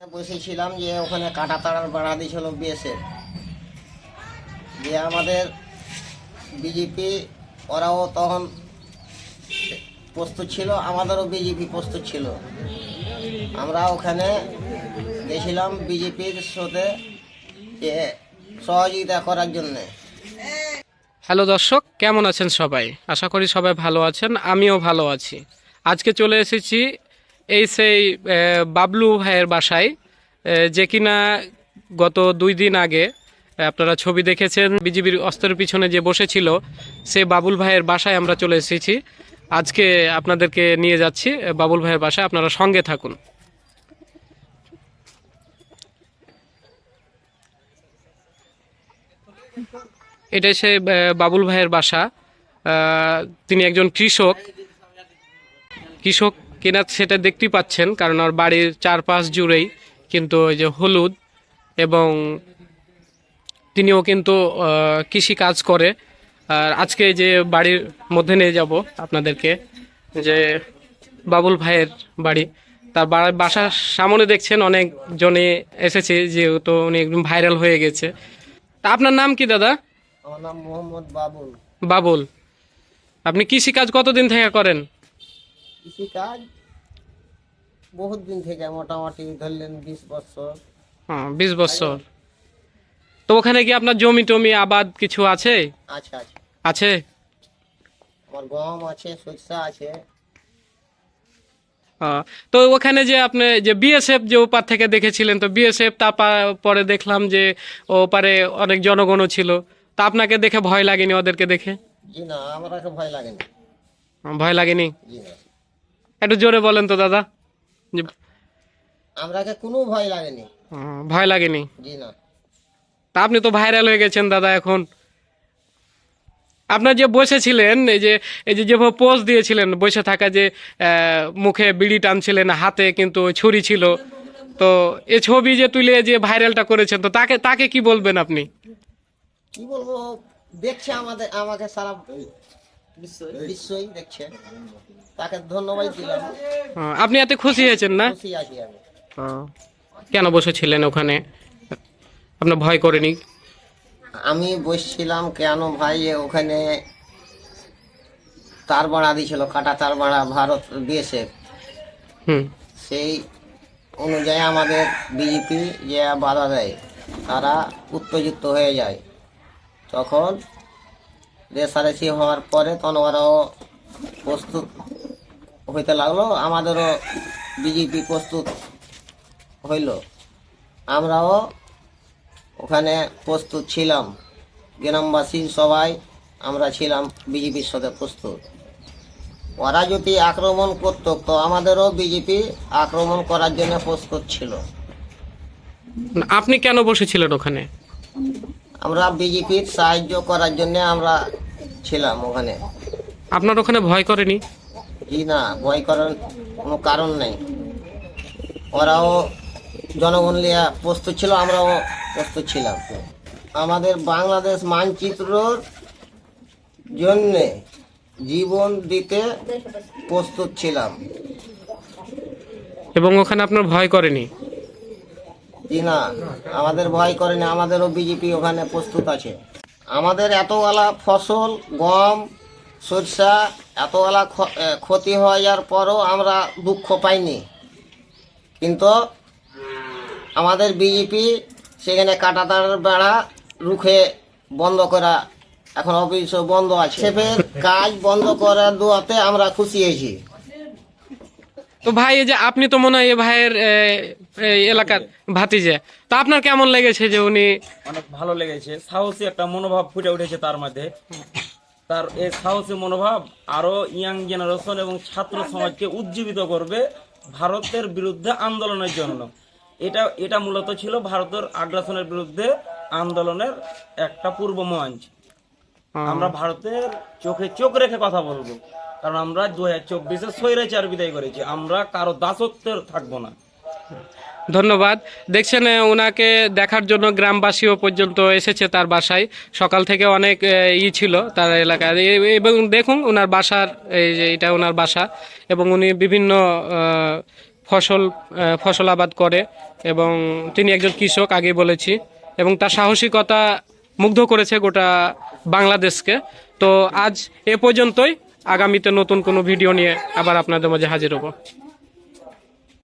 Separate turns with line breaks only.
বসেছিলাম যে ওখানে কাটা তাড়ার বাড়া দিয়েছিল বিএসএফ। যে আমাদের বিজেপি, ওরাও তখন প্রস্তুত ছিল, আমাদেরও বিজেপি প্রস্তুত ছিল। আমরা ওখানে গেছিলাম বিজেপির সাথে যে সহযোগিতা করার জন্যে।
হ্যালো দর্শক, কেমন আছেন সবাই? আশা করি সবাই ভালো আছেন, আমিও ভালো আছি। আজকে চলে এসেছি এই সেই বাবলু ভাইয়ের বাসায় যে কিনা গত দুই দিন আগে আপনারা ছবি দেখেছেন, বিজিবির অস্ত্রের পিছনে যে বসেছিল, সে বাবুল ভাইয়ের বাসায় আমরা চলে এসেছি। আজকে আপনাদেরকে নিয়ে যাচ্ছি বাবুল ভাইয়ের বাসায়, আপনারা সঙ্গে থাকুন। এটাই সে বাবুল ভাইয়ের বাসা। তিনি একজন কৃষক। কৃষক কিনা সেটা দেখতেই পাচ্ছেন কারণ ওর বাড়ির চারপাশ জুড়েই কিন্তু ওই যে হলুদ এবং তিনিও কিন্তু কৃষি কাজ করে। আর আজকে যে বাড়ির মধ্যে নিয়ে যাব আপনাদেরকে যে বাবুল ভাইয়ের বাড়ি। তার বাসার সামনে দেখছেন অনেক জনে এসেছে যেহেতু উনি একদম ভাইরাল হয়ে গেছে। তা আপনার নাম কি দাদা?
আমার নাম মোহাম্মদ বাবুল।
বাবুল। আপনি কৃষি কাজ কতদিন থেকে করেন?
কৃষিকাজ বহুত দিন থেকে মোটামুটি ধরলেন বিশ বছর।
হ্যাঁ বিশ বছর। তো ওখানে কি আপনার জমি টমি আবাদ কিছু আছে?
আচ্ছা আচ্ছা
আছে?
আমার গম আছে সরষা আছে।
তো ওখানে যে আপনি যে বিএসএফ যে ওপার থেকে দেখেছিলেন তো বিএসএফ তারপরে দেখলাম যে ওপারে অনেক জনগণও ছিল। তা আপনাকে দেখে ভয় লাগেনি ওদেরকে দেখে?
জি না আমাকে ভয় লাগেনি।
ভয় লাগেনি?
জি না।
একটু জোরে বলেন তো দাদা। যে
আমরাকে কোনো ভয় লাগেনি।
আহ, ভয় লাগেনি?
জি না।
তা আপনি তো ভাইরাল হয়ে গেছেন দাদা এখন। আপনার যে বসেছিলেন এই যে এই যে যেভাবে পোজ দিয়েছিলেন বসে থাকা যে মুখে বিড়ি টানছিলেন হাতে কিন্তু ছুরি ছিল। তো এ ছবি যে তুলে যে ভাইরালটা করেছেন তো তাকে তাকে কি বলবেন আপনি?
কি বলব? দেখছে আমাদের আমাকে সারা বিশ্বই দেখছে তাকে ধন্যবাদ দিলাম।
আহ, আপনি এত খুশি হয়েছেন না?
খুশি আছি আমি।
কেন বসেছিলেন ওখানে? আপনার ভয় করেনি
আমি বসছিলাম কেন ভাই? ওখানে তার বাড়া দিয়েছিল কাটা তার বাড়া ভারত
হুম।
সেই অনুযায়ী আমাদের বিজেপি যে বাধা দেয় তারা উত্তেজিত হয়ে যায়। তখন রেসারেসি হওয়ার পরে তখন ওরাও প্রস্তুত হইতে লাগল, আমাদেরও বিজেপি প্রস্তুত হইল। আমরাও ওখানে প্রস্তুত ছিলাম। গ্রামবাসী সবাই আমরা ছিলাম বিজেপির সাথে প্রস্তুত। ওরা যদি আক্রমণ করতো, তো আমাদেরও বিজেপি আক্রমণ করার জন্য প্রস্তুত ছিল।
আপনি কেন বসেছিলেন ওখানে?
আমরা বিজেপির সাহায্য করার জন্য আমরা ছিলাম ওখানে।
আপনার ওখানে ভয় করেনি?
জি না ভয় করার কোনো কারণ নেই। ওরাও জনগণ লিয়া প্রস্তুত ছিল আমরাও প্রস্তুত ছিলাম। আমাদের বাংলাদেশ মানচিত্রর জন্যে জীবন দিতে প্রস্তুত ছিলাম।
এবং ওখানে আপনার ভয় করেনি?
জি না, আমাদের ভয় করেনি, আমাদেরও বিজেপি ওখানে প্রস্তুত আছে। আমাদের এতগুলা ফসল, গম, সরষা খ- ক্ষতি যাওয়ার পরও আমরা দুঃখ পাইনি। কিন্তু আমাদের বিজেপি সেখানে কাটাতার বেড়া রুখে বন্ধ করা এখন অফিসও বন্ধ আছে। কাজ বন্ধ করার দোয়াতে আমরা খুশি হয়েছি।
তো ভাই এই যে আপনি তো মনে হয় ভাইয়ের এলাকার ভাতিজে। তো আপনার কেমন লেগেছে যে উনি
অনেক ভালো লেগেছে। সাহসী একটা মনোভাব ফুটে উঠেছে তার মধ্যে। তার এই সাহসী মনোভাব আরও ইয়াং জেনারেশন এবং ছাত্র সমাজকে উজ্জীবিত করবে ভারতের বিরুদ্ধে আন্দোলনের জন্য। এটা এটা মূলত ছিল ভারতের আগ্রাসনের বিরুদ্ধে আন্দোলনের একটা পূর্ব মঞ্চ আমরা ভারতের চোখে চোখ রেখে কথা বলব। কারণ আমরা দু হাজার চব্বিশে স্বৈরাচার বিদায় করেছি। আমরা কারও দাসত্বের থাকব না।
ধন্যবাদ। দেখছেন ওনাকে দেখার জন্য গ্রামবাসীও পর্যন্ত এসেছে তার বাসায়। সকাল থেকে অনেক ই ছিল তার এলাকায়। এবং দেখুন ওনার বাসার এই যে এটা ওনার বাসা এবং উনি বিভিন্ন ফসল ফসল আবাদ করে এবং তিনি একজন কৃষক আগে বলেছি। এবং তার সাহসিকতা মুগ্ধ করেছে গোটা বাংলাদেশকে। তো আজ এ পর্যন্তই। আগামীতে নতুন কোনো ভিডিও নিয়ে আবার আপনাদের মাঝে হাজির হব।